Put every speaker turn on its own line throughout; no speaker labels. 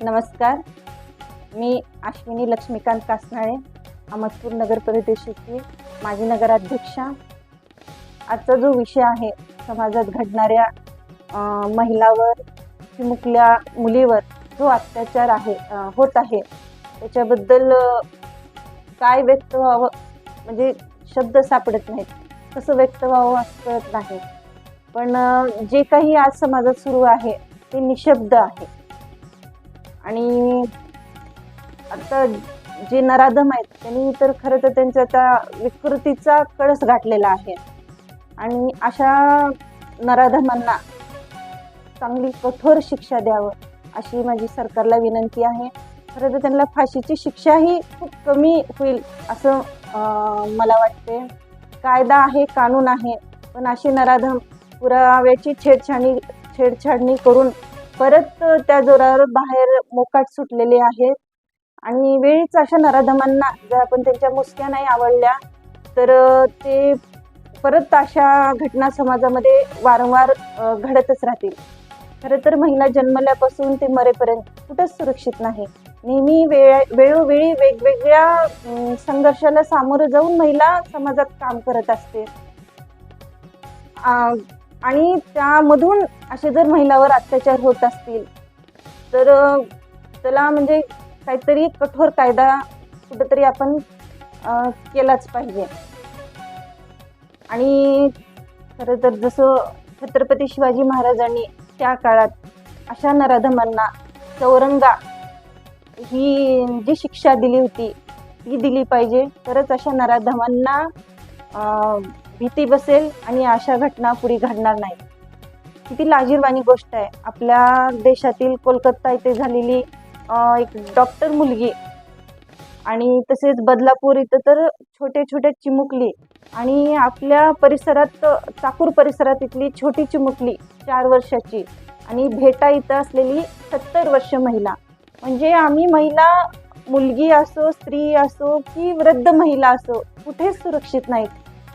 नमस्कार. मी अश्विनी लक्ष्मीकांत कासनाळे अहमदपूर नगर परिषदेची माजी नगराध्यक्षा. आजचा जो विषय आहे समाजात घडणाऱ्या महिलावर चिमुकल्या मुलीवर जो अत्याचार आहे होत आहे त्याच्याबद्दल काय व्यक्त व्हावं? म्हणजे शब्द सापडत नाहीत. कसं व्यक्त व्हावं असं कळत नाही. पण जे काही आज समाजात सुरू आहे ते निशब्द आहे. आणि आता जे नराधम आहेत त्यांनी तर खरं तर त्यांचा त्या विकृतीचा कळस गाठलेला आहे. आणि अशा नराधमांना चांगली कठोर शिक्षा द्यावं अशी माझी सरकारला विनंती आहे. खरं तर त्यांना फाशीची शिक्षाही खूप कमी होईल असं मला वाटते. कायदा आहे कानून आहे पण अशी नराधम पुराव्याची छेडछाणी छेडछाडणी करून परत त्या जोरावर बाहेर मोकाट सुटलेले आहेत. आणि वेळीच अशा नराधमांना जर आपण त्यांच्या मुसक्या नाही आवडल्या तर ते परत अशा घटना समाजामध्ये वारंवार घडतच राहतील. खरं तर महिला जन्मल्यापासून ते मरेपर्यंत कुठंच सुरक्षित नाही. नेहमी वेळ वेळोवेळी वेगवेगळ्या संघर्षाला सामोरं जाऊन महिला समाजात काम करत असते. आणि त्यामधून असे जर महिलावर अत्याचार होत असतील तर त्याला म्हणजे काहीतरी कठोर कायदा कुठंतरी आपण केलाच पाहिजे. आणि खरं तर जसं छत्रपती शिवाजी महाराजांनी त्या काळात अशा नराधमांना चौरंगा ही जी शिक्षा दिली होती ती दिली पाहिजे. तरच अशा नराधमांना भीती बसेल आणि अशा घटना पुढे घडणार नाही. किती लाजीरवाणी गोष्ट आहे. आपल्या देशातील कोलकाता इथे झालेली एक डॉक्टर मुलगी आणि तसेच बदलापूर इथं तर छोटे छोटे चिमुकली आणि आपल्या परिसरात चाकूर परिसरात इथली छोटी चिमुकली चार वर्षाची आणि भेटा इथं असलेली सत्तर वर्ष महिला. म्हणजे आम्ही महिला मुलगी असो स्त्री असो की वृद्ध महिला असो कुठेच सुरक्षित नाहीत.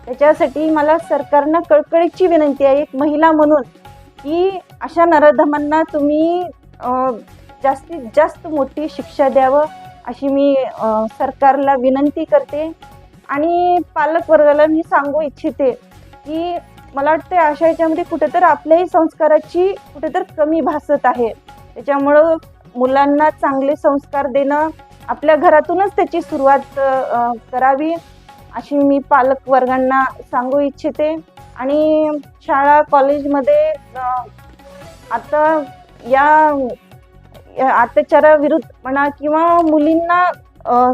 त्याच्यासाठी मला सरकारनं कळकळीची विनंती आहे एक महिला म्हणून की अशा नराधमांना तुम्ही जास्तीत जास्त मोठी शिक्षा द्यावं अशी मी सरकारला विनंती करते. आणि पालक वर्गाला मी सांगू इच्छिते की मला वाटते अशा याच्यामध्ये कुठेतरी आपल्याही संस्काराची कुठेतरी कमी भासत आहे. त्याच्यामुळं मुलांना चांगले संस्कार देणं आपल्या घरातूनच त्याची सुरुवात करावी. अशी मी पालक वर्गांना सांगू इच्छिते. आणि शाळा कॉलेजमध्ये आता या या अत्याचाराविरुद्ध म्हणा किंवा मुलींना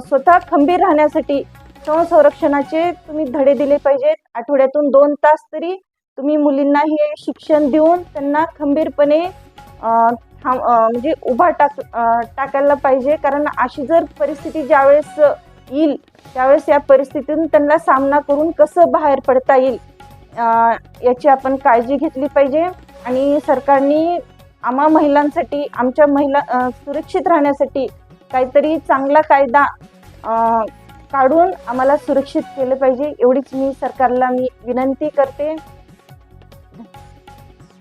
स्वतः खंबीर राहण्यासाठी संरक्षणाचे तुम्ही धडे दिले पाहिजेत. आठवड्यातून दोन तास तरी तुम्ही मुलींना हे शिक्षण देऊन त्यांना खंबीरपणे थांब म्हणजे उभा टाक टाकायला पाहिजे. कारण अशी जर परिस्थिती ज्यावेळेस येईल. त्यावेळेस या परिस्थितीतून त्यांना सामना करून कसं बाहेर पडता येईल याची आपण काळजी घेतली पाहिजे. आणि सरकारने आम्हा महिलांसाठी आमच्या महिला सुरक्षित राहण्यासाठी काहीतरी चांगला कायदा काढून आम्हाला सुरक्षित केलं पाहिजे. एवढीच मी सरकारला मी विनंती करते.